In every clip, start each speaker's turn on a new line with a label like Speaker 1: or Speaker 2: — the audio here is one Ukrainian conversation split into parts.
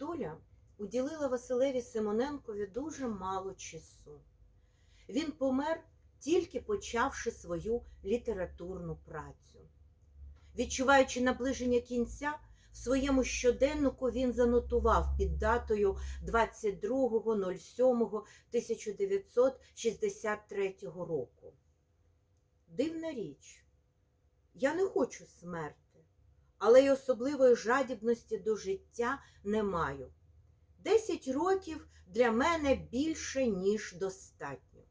Speaker 1: доля уділила Василеві Симоненкові дуже мало часу. Він помер, тільки почавши свою літературну працю. Відчуваючи наближення кінця, в своєму щоденнику він занотував під датою 22.07.1963 року. Дивна річ, я не хочу смерти, але й особливої жадібності до життя не маю. Десять років для мене більше, ніж достатньо.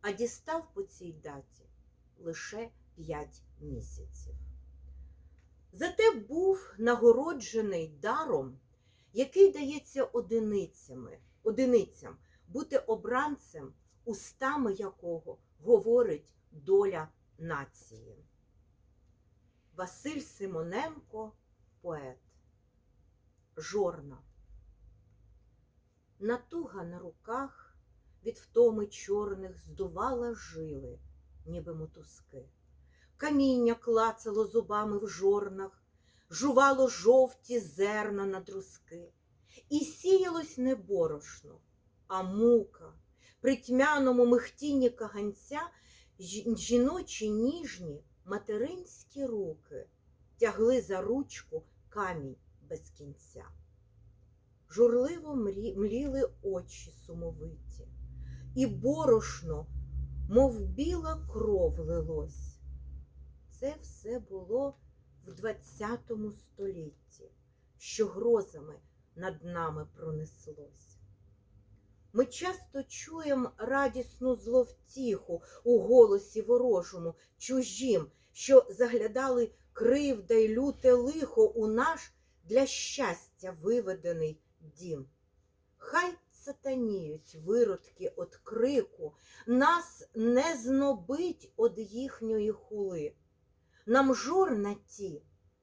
Speaker 1: А дістав по цій даті лише п'ять місяців. Зате був нагороджений даром, який дається одиницями, одиницям бути обранцем, устами якого говорить доля нації. Василь Симоненко, поет. Жорна. Натуга на руках від втоми чорних здувала жили, ніби мотузки. Каміння клацало зубами в жорнах, жувало жовті зерна на друзки. І сіялось не борошно, а мука. При тьмяному михтінні каганця жіночі ніжні материнські руки тягли за ручку камінь без кінця. Журливо мліли очі сумовиті, і борошно, мов біла кров лилось. Це все було в ХХ столітті, що грозами над нами пронеслось. Ми часто чуємо радісну зловтіху у голосі ворожому, чужім, що заглядали кривда й люте лихо у наш для щастя виведений дім. Хай сатаніють виродки от крику, нас не знобить од їхньої хули. Нам жорна ті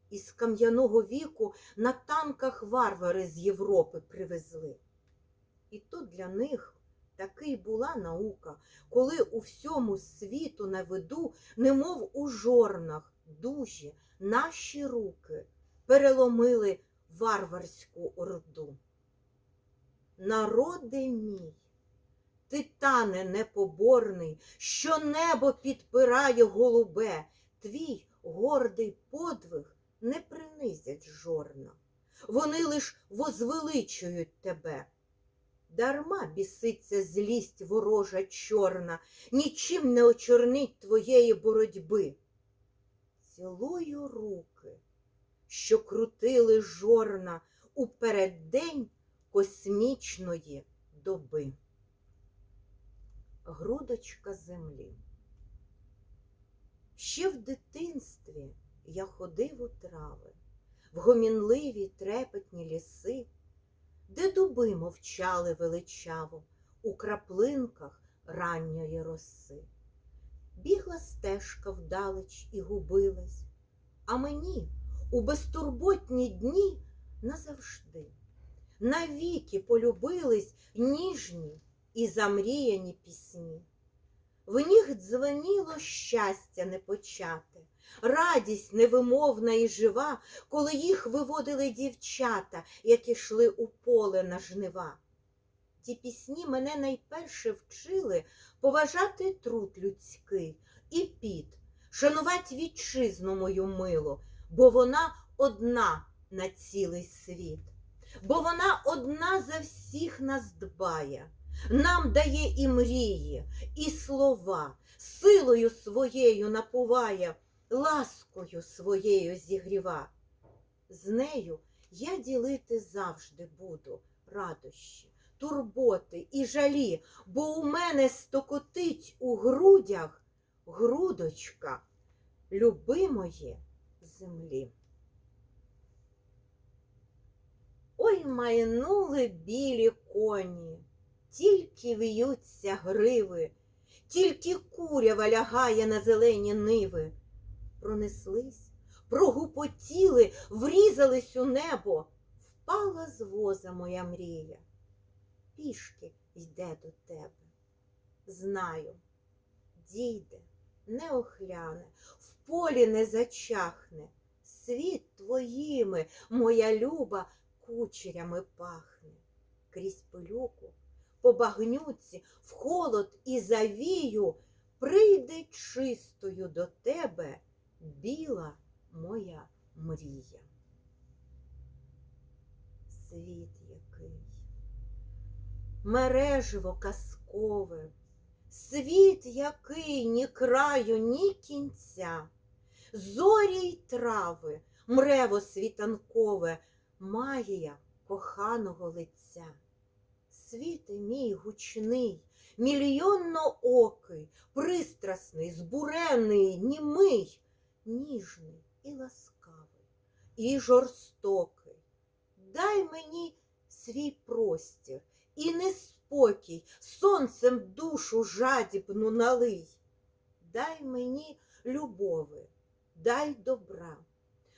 Speaker 1: із кам'яного віку на танках варвари з Європи привезли. І то для них такий була наука, коли у всьому світу на виду, немов у жорнах, дужі, наші руки переломили варварську орду. Народи мій, титане непоборний, що небо підпирає голубе, твій гордий подвиг не принизять жорна. Вони лиш возвеличують тебе. Дарма біситься злість ворожа чорна, нічим не очорнить твоєї боротьби. Цілую руки, що крутили жорна у переддень космічної доби. Грудочка землі. Ще в дитинстві я ходив у трави, в гомінливі трепетні ліси, дуби мовчали величаво у краплинках ранньої роси. Бігла стежка вдалеч і губилась, а мені у безтурботні дні назавжди, навіки полюбились ніжні і замріяні пісні. В них дзвеніло щастя непочате, радість невимовна і жива, коли їх виводили дівчата, які йшли у поле на жнива. Ті пісні мене найперше вчили поважати труд людський і піт, шанувати вітчизну мою милу, бо вона одна на цілий світ, бо вона одна за всіх нас дбає, нам дає і мрії, і слова, силою своєю напуває, ласкою своєю зігріва. З нею я ділити завжди буду радощі, турботи і жалі, бо у мене стокотить у грудях грудочка любимої землі. Ой, майнули білі коні, тільки в'ються гриви, тільки курява лягає на зелені ниви. Пронеслись, прогупотіли, врізались у небо, впала з воза моя мрія. Пішки йде до тебе. Знаю, дійде, не охляне, в полі не зачахне. Світ твоїми, моя люба, кучерями пахне, крізь пилюку, по багнюці, в холод і завію прийде чистою до тебе біла моя мрія. Світ який, мережево казкове, світ який ні краю, ні кінця, зорі й трави, мрево світанкове, магія коханого лиця. Світе мій гучний, мільйонноокий, пристрасний, збурений, німий, ніжний і ласкавий, і жорстокий. Дай мені свій простір і неспокій, сонцем душу жадібну налий. Дай мені любови, дай добра.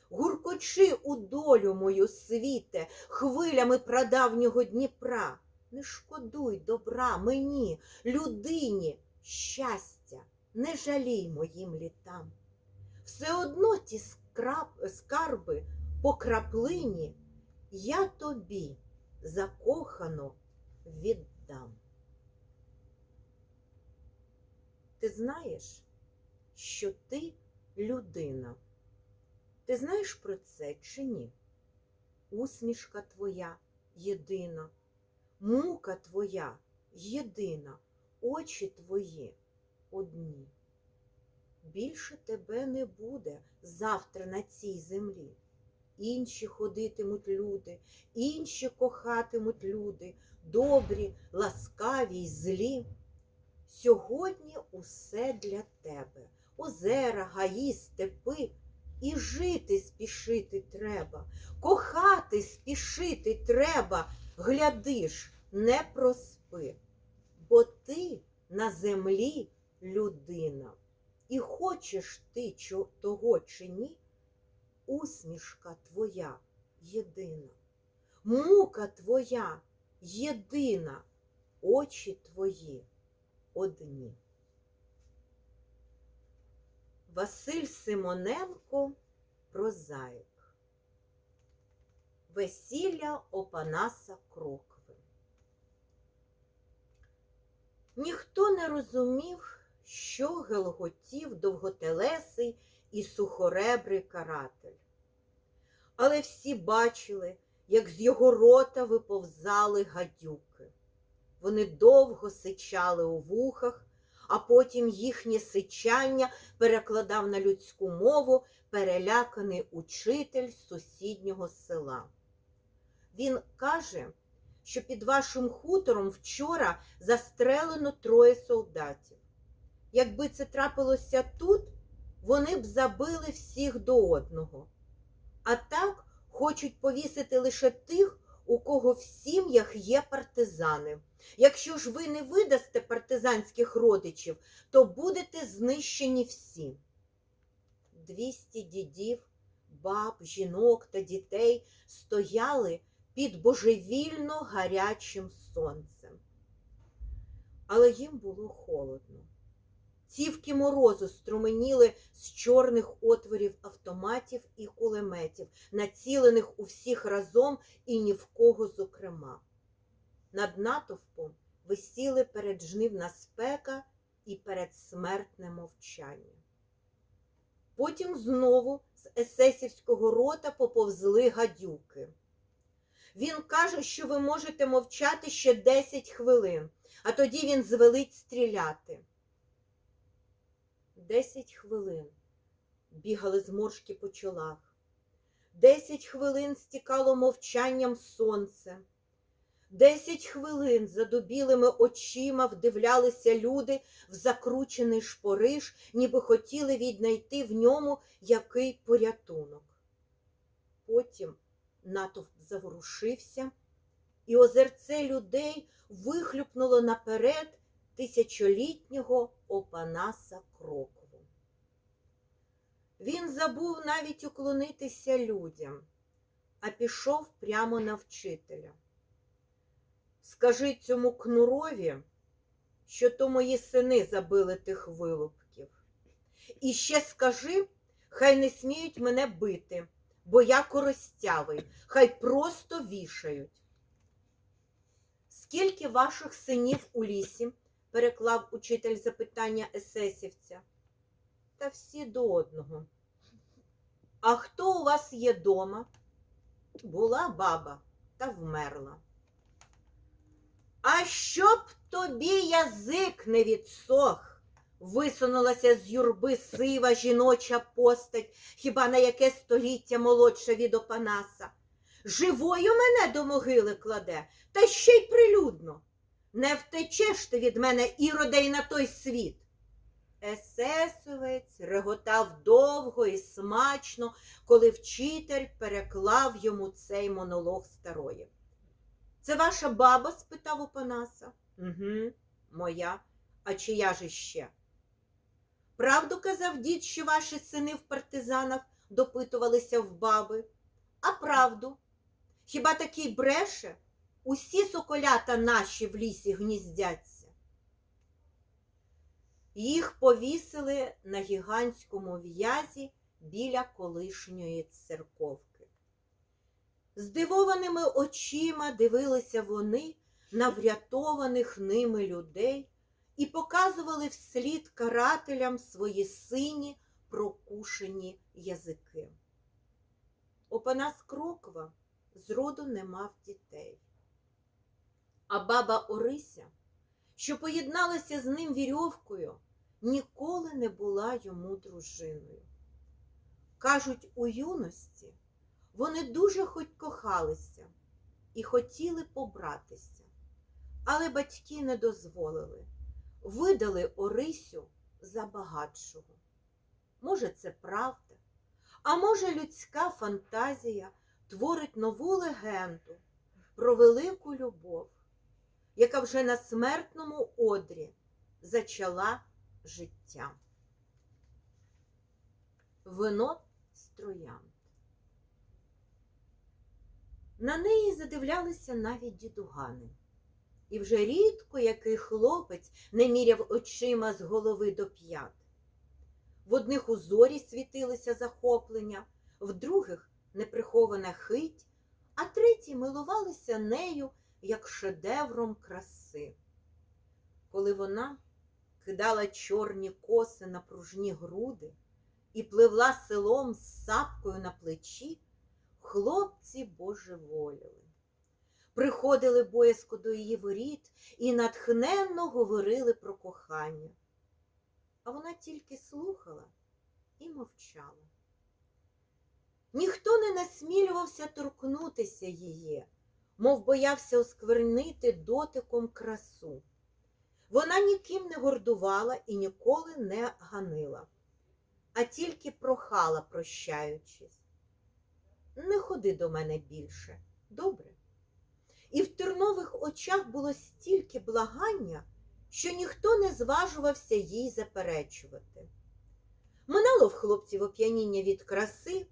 Speaker 1: Гуркочи у долю мою світе, хвилями прадавнього Дніпра. Не шкодуй добра мені, людині, щастя, не жалій моїм літам. Все одно ті скарби по краплині я тобі закохано віддам. Ти знаєш, що ти людина. Ти знаєш про це чи ні? Усмішка твоя єдина, мука твоя єдина, очі твої одні. Більше тебе не буде завтра на цій землі. Інші ходитимуть люди, інші кохатимуть люди, добрі, ласкаві й злі. Сьогодні усе для тебе, озера, гаї, степи, і жити спішити треба, кохати спішити треба, глядиш, не проспи, бо ти на землі людина, і хочеш ти того чи ні, усмішка твоя єдина, мука твоя єдина, очі твої одні. Василь Симоненко Прозаїк. Весілля Опанаса Крокви. Ніхто не розумів, що гелготів довготелесий і сухоребрий каратель. Але всі бачили, як з його рота виповзали гадюки. Вони довго сичали у вухах, а потім їхнє сичання перекладав на людську мову переляканий учитель сусіднього села. Він каже, що під вашим хутором вчора застрелено троє солдатів. Якби це трапилося тут, вони б забили всіх до одного. А так хочуть повісити лише тих, у кого в сім'ях є партизани. Якщо ж ви не видасте партизанських родичів, то будете знищені всі. Двісті дідів, баб, жінок та дітей стояли під божевільно гарячим сонцем. Але їм було холодно. Цівки морозу струменіли з чорних отворів автоматів і кулеметів, націлених у всіх разом і ні в кого зокрема. Над натовпом висіли переджнивна спека і передсмертне мовчання. Потім знову з есесівського рота поповзли гадюки. Він каже, що ви можете мовчати ще 10 хвилин, а тоді він звелить стріляти. Десять хвилин бігали зморшки по чолах. Десять хвилин стікало мовчанням сонце. Десять хвилин задубілими очима вдивлялися люди в закручений шпориш, ніби хотіли віднайти в ньому який порятунок. Потім натовп заворушився, і озерце людей вихлюпнуло наперед тисячолітнього Опанаса Крокову. Він забув навіть уклонитися людям, а пішов прямо на вчителя. Скажи цьому кнурові, що то мої сини забили тих вилупків. І ще скажи, хай не сміють мене бити, бо я коростявий, хай просто вішають. Скільки ваших синів у лісі? переклав учитель запитання есесівця. Та всі до одного. А хто у вас є дома? Була баба та вмерла. А щоб тобі язик не відсох, висунулася з юрби сива жіноча постать, хіба на яке століття молодша від Опанаса. Живою мене до могили кладе, та ще й прилюдно. Не втечеш ти від мене, іроде, й на той світ. Есесовець реготав довго і смачно, коли вчитель переклав йому цей монолог старої. Це ваша баба? спитав у. Угу, моя. А чия ж іще? Правду казав дід, що ваші сини в партизанах допитувалися в баби. А правду? Хіба такий бреше? Усі соколята наші в лісі гніздяться. Їх повісили на гігантському в'язі біля колишньої церковки. Здивованими очима дивилися вони на врятованих ними людей і показували вслід карателям свої сині прокушені язики. Опанас Кроква зроду не мав дітей. А баба Орися, що поєдналася з ним вірьовкою, ніколи не була йому дружиною. Кажуть, у юності вони дуже хоч кохалися і хотіли побратися, але батьки не дозволили, видали Орисю за багатшого. Може, це правда, а може, людська фантазія творить нову легенду про велику любов, яка вже на смертному одрі зачала життя. Вино з. На неї задивлялися навіть дідугани. І вже рідко який хлопець не міряв очима з голови до п'ят. В одних у зорі світилися захоплення, в других неприхована хить, а треті милувалися нею як шедевром краси. Коли вона кидала чорні коси на пружні груди і пливла селом з сапкою на плечі, хлопці божеволіли. Приходили боязко до її воріт і натхненно говорили про кохання. А вона тільки слухала і мовчала. Ніхто не насмілювався торкнутися її, мов боявся осквернити дотиком красу. Вона ніким не гордувала і ніколи не ганила, а тільки прохала, прощаючись. Не ходи до мене більше, добре? І в тернових очах було стільки благання, що ніхто не зважувався їй заперечувати. Минало в хлопців оп'яніння від краси,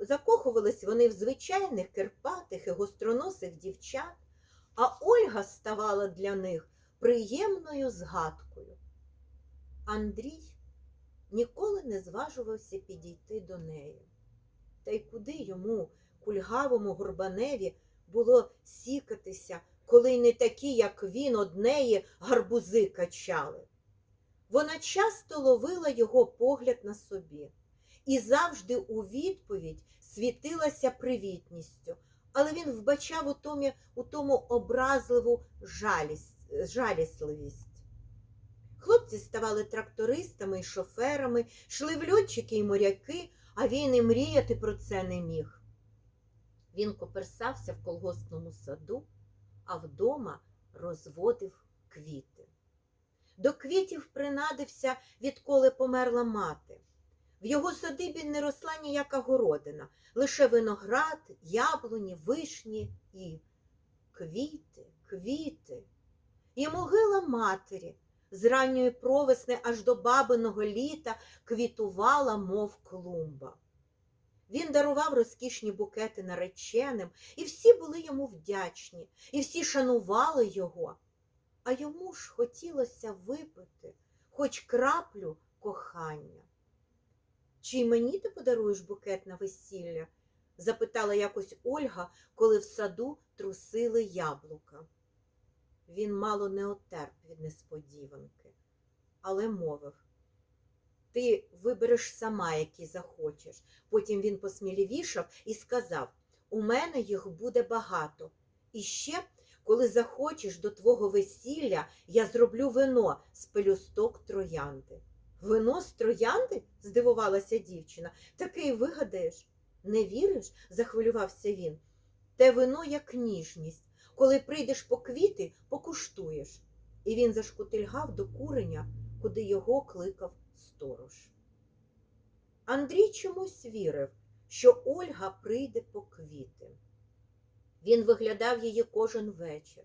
Speaker 1: закохувались вони в звичайних кирпатих і гостроносих дівчат, а Ольга ставала для них приємною згадкою. Андрій ніколи не зважувався підійти до неї. Та й куди йому, кульгавому горбаневі, було сікатися, коли й не такі, як він, однеї гарбузи качали. Вона часто ловила його погляд на собі і завжди у відповідь світилася привітністю, але він вбачав у тому, у тому образливу жалість, жалісливість. Хлопці ставали трактористами і шоферами, йшли в льотчики і моряки, а він і мріяти про це не міг. Він коперсався в колгоспному саду, а вдома розводив квіти. До квітів принадився, відколи померла мати. В його садибі не росла ніяка городина, лише виноград, яблуні, вишні і квіти, квіти. І могила матері з ранньої провесни аж до бабиного літа квітувала, мов клумба. Він дарував розкішні букети нареченим, і всі були йому вдячні, і всі шанували його. А йому ж хотілося випити хоч краплю кохання. Чи й мені ти подаруєш букет на весілля? запитала якось Ольга, коли в саду трусили яблука. Він мало не отерп від несподіванки, але мовив ти вибереш сама, які захочеш. Потім він посміливішав і сказав у мене їх буде багато. І ще, коли захочеш до твого весілля, я зроблю вино з пелюсток троянди. Вино з троянди? здивувалася дівчина. Таке й вигадаєш. Не віриш? захвилювався він. Те вино як ніжність. Коли прийдеш по квіти, покуштуєш. І він зашкутильгав до куреня, куди його кликав сторож. Андрій чомусь вірив, що Ольга прийде по квіти. Він виглядав її кожен вечір.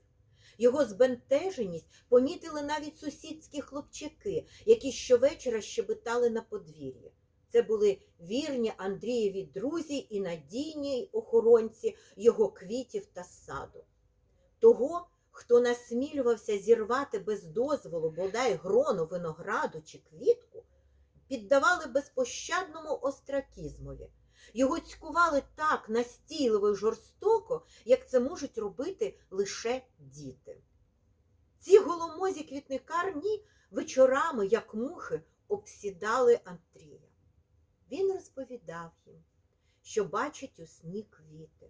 Speaker 1: Його збентеженість помітили навіть сусідські хлопчаки, які щовечора щебетали на подвір'ї. Це були вірні Андрієві друзі і надійні охоронці його квітів та саду. Того, хто насмілювався зірвати без дозволу бодай грону винограду чи квітку, піддавали безпощадному остракізмові. Його цькували так настійливо й жорстоко, як це можуть робити лише діти. Ці голомозі квітникарні вечорами, як мухи, обсідали Андрія. Він розповідав їм, що бачить у сні квіти,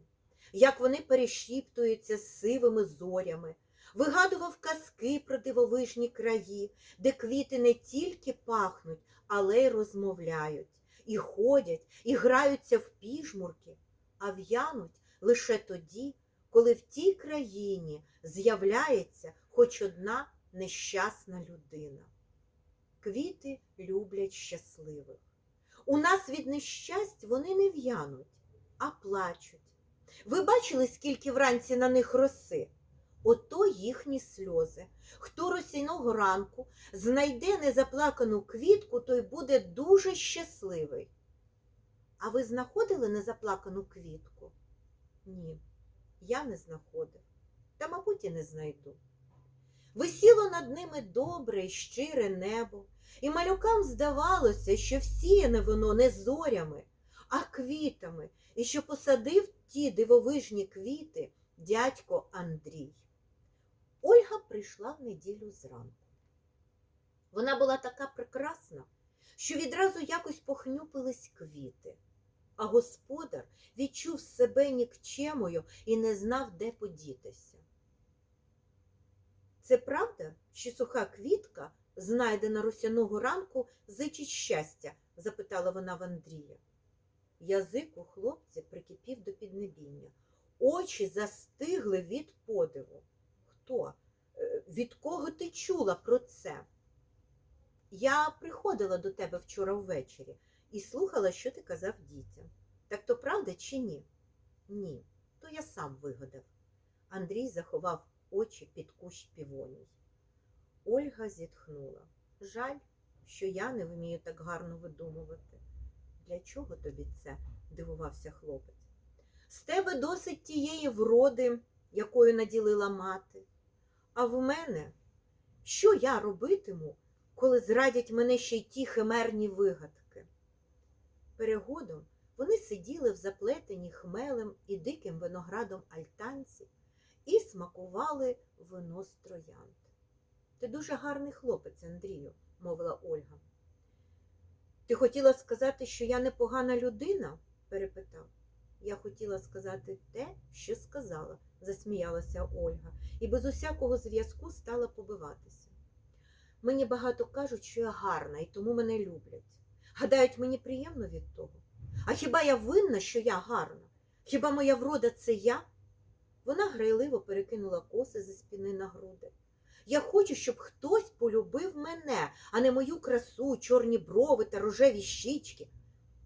Speaker 1: як вони перешіптуються з сивими зорями, вигадував казки про дивовижні краї, де квіти не тільки пахнуть, але й розмовляють, і ходять, і граються в піжмурки, а в'януть лише тоді, коли в тій країні з'являється хоч одна нещасна людина. Квіти люблять щасливих. У нас від нещасть вони не в'януть, а плачуть. Ви бачили, скільки вранці на них роси? Ото їхні сльози. Хто російного ранку знайде незаплакану квітку, той буде дуже щасливий. А ви знаходили незаплакану квітку? Ні, я не знаходив, та, мабуть, і не знайду. Висіло над ними добре й щире небо, і малюкам здавалося, що всіяне воно не зорями, а квітами, і що посадив ті дивовижні квіти дядько Андрій. Ольга прийшла в неділю зранку. Вона була така прекрасна, що відразу якось похнюпились квіти, а господар відчув себе нікчемою і не знав, де подітися. Це правда, що суха квітка, знайдена росяного ранку, зичить щастя? запитала вона в Андрія. Язик у хлопця прикипів до піднебіння. Очі застигли від подиву. Хто? Е, Від кого ти чула про це? Я приходила до тебе вчора ввечері і слухала, що ти казав дітям. Так то правда чи ні? Ні, то я сам вигадав. Андрій заховав очі під кущ півоній. Ольга зітхнула. Жаль, що я не вмію так гарно видумувати. Для чого тобі це? дивувався хлопець. З тебе досить тієї вроди, якою наділила мати. А в мене, що я робитиму, коли зрадять мене ще й ті химерні вигадки? Перегодом вони сиділи в заплетеній хмелем і диким виноградом альтанці і смакували вино з троянд. Ти дуже гарний хлопець, Андрію, мовила Ольга. Ти хотіла сказати, що я непогана людина? перепитав. Я хотіла сказати те, що сказала, засміялася Ольга, і без усякого зв'язку стала побиватися. Мені багато кажуть, що я гарна, і тому мене люблять. Гадають, мені приємно від того. А хіба я винна, що я гарна? Хіба моя врода це я? Вона грайливо перекинула коси зі спини на груди. Я хочу, щоб хтось полюбив мене, а не мою красу, чорні брови та рожеві щічки.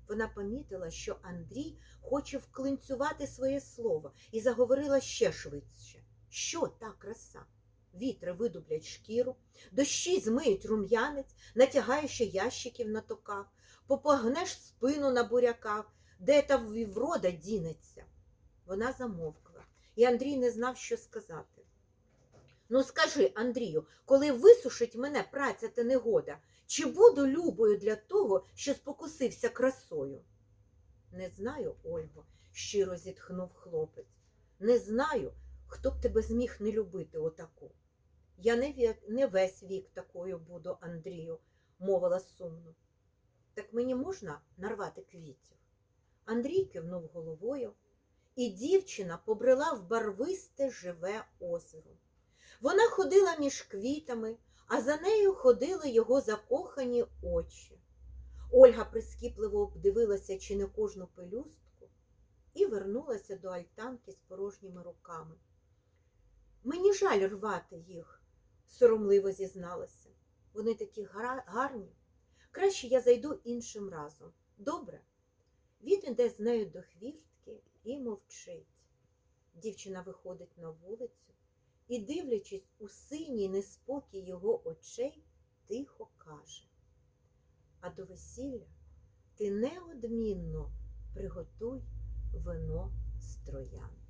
Speaker 1: Вона помітила, що Андрій хоче вклинцювати своє слово і заговорила ще швидше. Що та краса? Вітри видублять шкіру, дощі змиють рум'янець, натягаючи ящиків на токах, попогнеш спину на буряках, де та врода дінеться. Вона замовкла, і Андрій не знав, що сказати. Ну, скажи, Андрію, коли висушить мене праця та негода, Чи буду любою для того, що спокусився красою? Не знаю, Ольго, щиро зітхнув хлопець. Не знаю, хто б тебе зміг не любити отаку. Я не, ві- не весь вік такою буду, Андрію, мовила сумно. Так мені можна нарвати квітів? Андрій кивнув головою, і дівчина побрела в барвисте живе озеро. Вона ходила між квітами, а за нею ходили його закохані очі. Ольга прискіпливо обдивилася чи не кожну пелюстку і вернулася до альтанки з порожніми руками. Мені жаль рвати їх, соромливо зізналася. Вони такі гарні. Краще я зайду іншим разом. Добре? Він іде з нею до хвіртки і мовчить. Дівчина виходить на вулицю і, дивлячись у синій неспокій його очей, тихо каже. А до весілля ти неодмінно приготуй вино з троян.